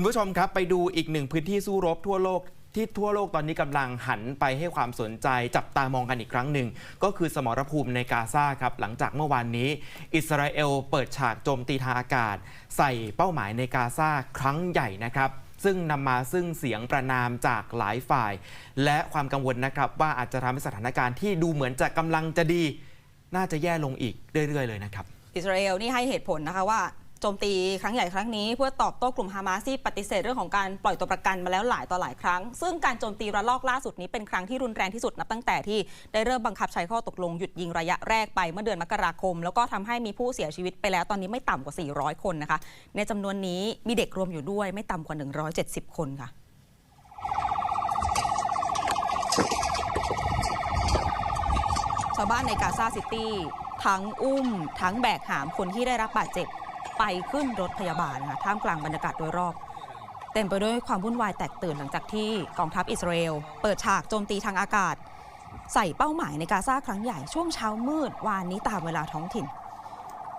คุณผู้ชมครับไปดูอีกหนึ่งพื้นที่สู้รบทั่วโลกที่ทั่วโลกตอนนี้กำลังหันไปให้ความสนใจจับตามองกันอีกครั้งหนึ่ง ก็คือสมรภูมิในกาซาครับ หลังจากเมื่อวานนี้ อิสราเอลเปิดฉากโจมตีทางอากาศ ใส่เป้าหมายในกาซาครั้งใหญ่นะครับซึ่งนำมาซึ่งเสียงประนามจากหลายฝ่าย และความกังวลนะครับว่าอาจจะทำให้สถานการณ์ที่ดูเหมือนจะกำลังจะดี น่าจะแย่ลงอีกเรื่อยๆ เลยนะครับ อิสราเอลนี่ให้เหตุผลนะคะว่า โจมตีครั้งใหญ่ครั้งนี้เพื่อตอบโต้กลุ่มฮามาสที่ปฏิเสธเรื่องของการปล่อยตัวประกันมาแล้วหลายต่อหลายครั้ง ซึ่งการโจมตีระลอกล่าสุดนี้เป็นครั้งที่รุนแรงที่สุดนับตั้งแต่ที่ได้เริ่มบังคับใช้ข้อตกลงหยุดยิงระยะแรกไปเมื่อเดือนมกราคม แล้วก็ทำให้มีผู้เสียชีวิตไปแล้วตอนนี้ไม่ต่ำกว่า 400 คนนะคะ ในจำนวนนี้มีเด็กรวมอยู่ด้วยไม่ต่ำกว่า 170 คนค่ะชาวบ้านในกาซาซิตี้ทั้งอุ้ม ทั้งแบกหามคนที่ได้รับบาดเจ็บ ไปขึ้นรถพยาบาลนะคะท่ามกลางบรรยากาศโดยรอบ เต็มไปด้วยความวุ่นวายแตกตื่นหลังจากที่กองทัพอิสราเอล เปิดฉากโจมตีทางอากาศ ใส่เป้าหมายในกาซาครั้งใหญ่ช่วงเช้ามืดวานนี้ตามเวลาท้องถิ่น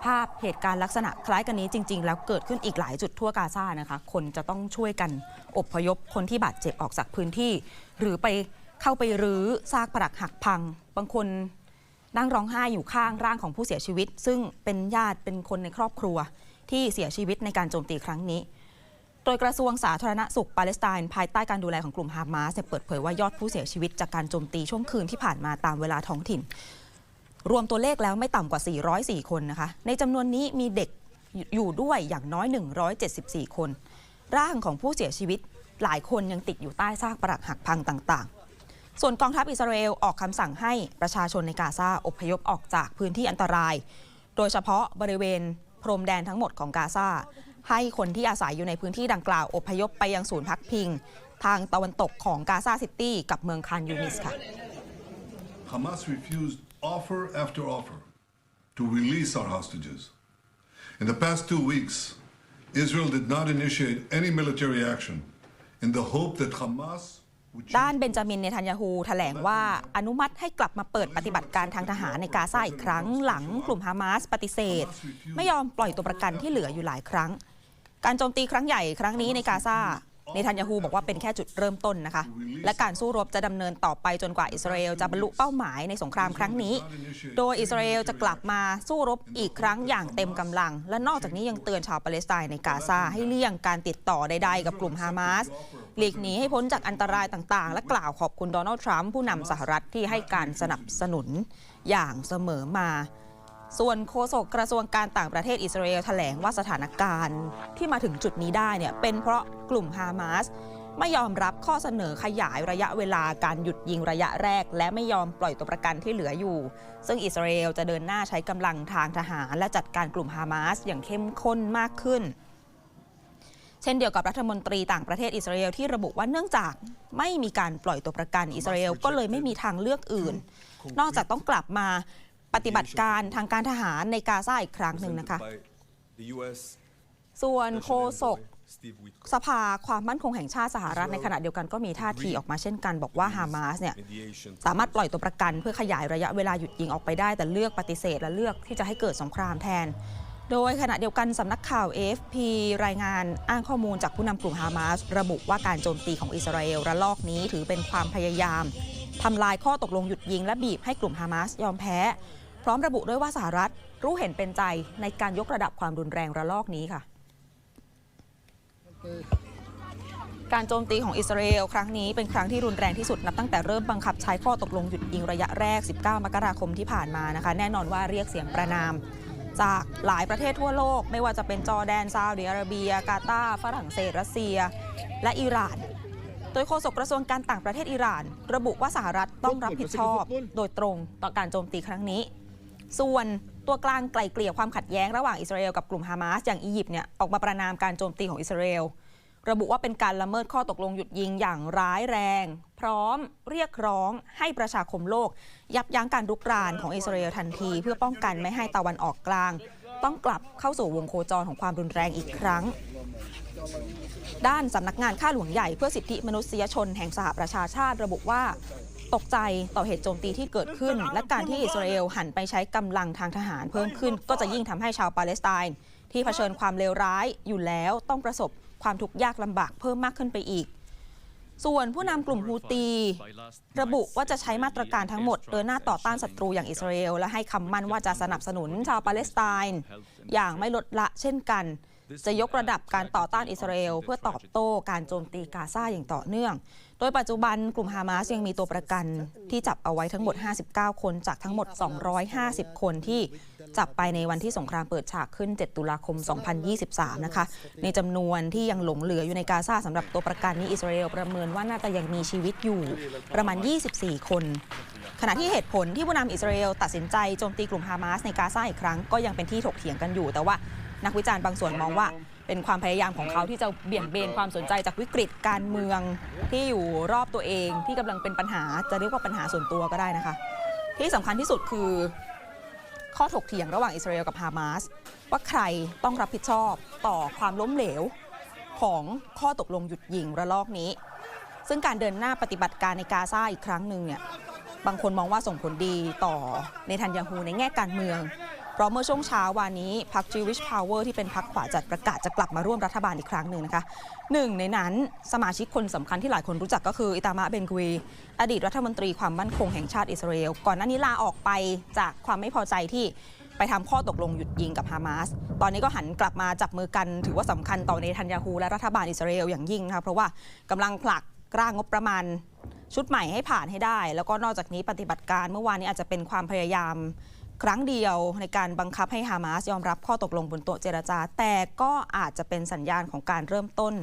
ภาพเหตุการณ์ลักษณะคล้ายกันนี้จริง ๆ แล้วเกิดขึ้นอีกหลายจุดทั่วกาซานะคะ คนจะต้องช่วยกันอบพยพคนที่บาดเจ็บออกจากพื้นที่ หรือไปเข้าไปรื้อซากปรักหักพัง บางคน นั่งร้องไห้อยู่ข้างร่างของผู้เสียชีวิต ซึ่งเป็นญาติเป็นคนในครอบครัว ที่เสียชีวิตในการโจมตีครั้งนี้ โดยกระทรวงสาธารณสุขปาเลสไตน์ภายใต้การดูแลของกลุ่มฮามาสเปิดเผยว่ายอดผู้เสียชีวิตจากการโจมตีช่วงคืนที่ผ่านมาตามเวลาท้องถิ่น รวมตัวเลขแล้วไม่ต่ำกว่า 404 คนนะคะ ในจำนวนนี้มีเด็กอยู่ด้วยอย่างน้อย 174 คน ร่างของผู้เสียชีวิตหลายคนยังติดอยู่ใต้ซากปรักหักพังต่างๆ ส่วนกองทัพอิสราเอลออกคำสั่งให้ประชาชนในกาซาอพยพออกจากพื้นที่อันตราย โดยเฉพาะบริเวณพรมแดนทั้งหมดของกาซาให้คนที่อาศัยอยู่ในพื้นที่ดังกล่าวอพยพไปยังศูนย์พักพิง ทางตะวันตกของกาซาซิตี้กับเมืองคานยูนิสค่ะ Hamas refused offer after offer to release our hostages. In the past two weeks, Israel did not initiate any military action in the hope that Hamas ด้านเบนจามินเนทันยาฮูแถลงว่าอนุมัติให้กลับมาเปิดปฏิบัติการทางทหารในกาซาอีกครั้ง หลังกลุ่มฮามาสปฏิเสธ ไม่ยอมปล่อยตัวประกันที่เหลืออยู่หลายครั้ง การโจมตีครั้งใหญ่ครั้งนี้ในกาซาเนทันยาฮูบอกว่าเป็นแค่จุดเริ่มต้นนะคะ และการสู้รบจะดำเนินต่อไปจนกว่าอิสราเอลจะบรรลุเป้าหมายในสงครามครั้งนี้ โดยอิสราเอลจะกลับมาสู้รบอีกครั้งอย่างเต็มกำลัง และนอกจากนี้ยังเตือนชาวปาเลสไตน์ในกาซาให้เลี่ยงการติดต่อใดๆ กับกลุ่มฮามาส หลีกหนีให้พ้นจากอันตรายต่าง ๆ และกล่าวขอบคุณโดนัลด์ทรัมป์ผู้นำสหรัฐที่ให้การสนับสนุนอย่างเสมอมา ส่วนโฆษกกระทรวงการต่างประเทศอิสราเอลแถลงว่าสถานการณ์ที่มาถึงจุดนี้ได้เนี่ยเป็นเพราะกลุ่มฮามาสไม่ยอมรับข้อเสนอขยายระยะเวลาการหยุดยิงระยะแรก และไม่ยอมปล่อยตัวประกันที่เหลืออยู่ ซึ่งอิสราเอลจะเดินหน้าใช้กำลังทางทหาร และจัดการกลุ่มฮามาสอย่างเข้มข้นมากขึ้น เช่นเดียวกับรัฐมนตรีต่างประเทศอิสราเอลที่ระบุว่าเนื่องจากไม่มีการปล่อยตัวประกันอิสราเอลก็เลยไม่มีทางเลือกอื่น นอกจากต้องกลับมาปฏิบัติการทางการทหารในกาซาอีกครั้งหนึ่งนะคะ ส่วนโฆษกสภาความมั่นคงแห่งชาติสหรัฐในขณะเดียวกันก็มีท่าทีออกมาเช่นกัน บอกว่าฮามาสเนี่ยสามารถปล่อยตัวประกันเพื่อขยายระยะเวลาหยุดยิงออกไปได้ แต่เลือกปฏิเสธและเลือกที่จะให้เกิดสงครามแทน โดยขณะเดียวกันสำนักข่าว AFP รายงานอ้างข้อมูลจากผู้นำกลุ่มฮามาสระบุว่าการโจมตีของอิสราเอลระลอกนี้ถือเป็นความพยายามทำลายข้อตกลงหยุดยิงและบีบให้กลุ่มฮามาสยอมแพ้ พร้อมระบุด้วยว่าสหรัฐรู้เห็นเป็นใจในการยกระดับความรุนแรงระลอกนี้ค่ะการโจมตีของอิสราเอลครั้งนี้เป็นครั้งที่รุนแรงที่สุดนับตั้งแต่เริ่มบังคับใช้ข้อตกลงหยุดยิงระยะแรก 19 มกราคมที่ผ่านมานะคะ แน่นอนว่าเรียกเสียงประนาม จากหลายประเทศทั่วโลก ไม่ว่าจะเป็นจอร์แดนซาอุดิอาระเบีย กาตาร์ฝรั่งเศสรัสเซีย และอิหร่าน โดยโฆษกกระทรวงการต่างประเทศอิหร่าน ระบุว่าสหรัฐต้องรับผิดชอบ โดยตรงต่อการโจมตีครั้งนี้ ส่วนตัวกลางไกล่เกลี่ยความขัดแย้งระหว่างอิสราเอลกับกลุ่มฮามาสอย่างอียิปต์เนี่ยออกมาประนามการโจมตีของอิสราเอล ระบุว่าเป็นการละเมิดข้อตกลงหยุดยิงอย่างร้ายแรง พร้อมเรียกร้องให้ประชาคมโลก ยับยั้งการรุกรานของอิสราเอลทันที เพื่อป้องกันไม่ให้ตะวันออกกลาง ต้องกลับเข้าสู่วงโคจรของความรุนแรงอีกครั้ง ด้านสำนักงานข้าหลวงใหญ่เพื่อสิทธิมนุษยชนแห่งสหประชาชาติระบุว่าตกใจต่อเหตุโจมตีที่เกิดขึ้น และการที่อิสราเอลหันไปใช้กำลังทางทหารเพิ่มขึ้น ก็จะยิ่งทำให้ชาวปาเลสไตน์ที่เผชิญความเลวร้ายอยู่แล้วต้องประสบ ความทุกข์ยากลำบากเพิ่มมากขึ้นไปอีก ส่วนผู้นำกลุ่มฮูตี ระบุว่าจะใช้มาตรการทั้งหมดเดินหน้าต่อต้านศัตรูอย่างอิสราเอล และให้คำมั่นว่าจะสนับสนุนชาวปาเลสไตน์อย่างไม่ลดละเช่นกัน จะยกระดับการต่อต้านอิสราเอลเพื่อตอบโต้การโจมตีกาซาอย่างต่อเนื่อง โดยปัจจุบันกลุ่มฮามาสยังมีตัวประกันที่จับเอาไว้ทั้งหมด 59 คนจากทั้งหมด 250 คนที่จับไปในวันที่สงครามเปิดฉากขึ้น 7 ตุลาคม 2023 นะคะ ในจำนวนที่ยังหลงเหลืออยู่ในกาซาสำหรับตัวประกันนี้อิสราเอลประเมินว่าน่าจะยังมีชีวิตอยู่ประมาณ 24 คนขณะที่เหตุผลที่ผู้นำอิสราเอลตัดสินใจโจมตีกลุ่มฮามาสในกาซาอีกครั้งก็ยังเป็นที่ถกเถียงกันอยู่ แต่ว่า นักวิจารณ์บางส่วนมองว่า เป็นความพยายามของเขาที่จะเบี่ยงเบนความสนใจจากวิกฤตการเมืองที่อยู่รอบตัวเองที่กำลังเป็นปัญหาจะเรียกว่าปัญหาส่วนตัวก็ได้นะคะ ที่สำคัญที่สุดคือ ข้อถกเถียงระหว่างอิสราเอลกับฮามาสว่าใครต้องรับผิดชอบต่อความล้มเหลวของข้อตกลงหยุดยิงระลอกนี้ ซึ่งการเดินหน้าปฏิบัติการในกาซาอีกครั้งหนึ่งเนี่ยบางคนมองว่าส่งผลดีต่อในทันยาฮูในแง่การเมือง เพราะเมื่อช่วงเช้าวานนี้พรรค Jewish Power ที่เป็นพรรคขวาจัดประกาศจะกลับมาร่วมรัฐบาลอีกครั้งหนึ่งนะคะหนึ่งในนั้นสมาชิกคนสำคัญที่หลายคนรู้จักก็คืออิตามะเบนกวีอดีตรัฐมนตรีความมั่นคงแห่งชาติอิสราเอลก่อนหน้านี้ลาออกไปจากความไม่พอใจที่ไปทำข้อตกลงหยุดยิงกับฮามาส ตอนนี้ก็หันกลับมาจับมือกันถือว่าสำคัญต่อเนทันยาฮูและรัฐบาลอิสราเอลอย่างยิ่งนะคะเพราะว่ากำลังผลักร่างงบประมาณชุดใหม่ให้ผ่านให้ได้ แล้วก็นอกจากนี้ปฏิบัติการเมื่อวานนี้อาจจะเป็นความพยายาม ครั้งเดียวในการบังคับให้ฮามาสยอมรับข้อตกลงบนโต๊ะเจรจา แต่ก็อาจจะเป็นสัญญาณของการเริ่มต้น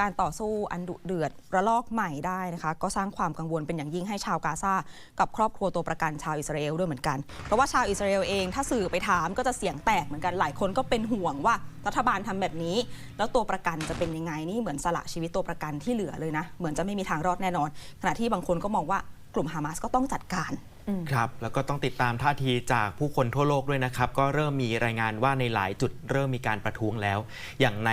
การต่อสู้อันดุเดือดระลอกใหม่ได้นะคะ ก็สร้างความกังวลเป็นอย่างยิ่งให้ชาวกาซากับครอบครัวตัวประกันชาวอิสราเอลด้วยเหมือนกัน เพราะว่าชาวอิสราเอลเองถ้าสื่อไปถามก็จะเสียงแตกเหมือนกันหลายคนก็เป็นห่วงว่ารัฐบาลทำแบบนี้ แล้วตัวประกันจะเป็นยังไงนี่เหมือนสละชีวิตตัวประกันที่เหลือเลยนะเหมือนจะไม่มีทางรอดแน่นอน ขณะที่บางคนก็มองว่ากลุ่มฮามาสก็ต้องจัดการ ครับแล้วก็ต้องติดตามท่าทีจากผู้คนทั่วโลกด้วยนะครับ ก็เริ่มมีรายงานว่าในหลายจุดเริ่มมีการประท้วงแล้ว อย่างใน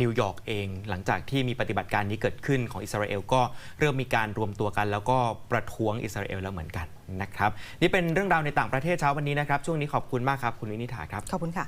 นิวยอร์กเอง หลังจากที่มีปฏิบัติการนี้เกิดขึ้นของอิสราเอลก็เริ่มมีการรวมตัวกัน แล้วก็ประท้วงอิสราเอลแล้วเหมือนกันนะครับนี่เป็นเรื่องราวในต่างประเทศเช้าวันนี้นะครับ ช่วงนี้ขอบคุณมากครับคุณวินิษฐาครับขอบคุณค่ะ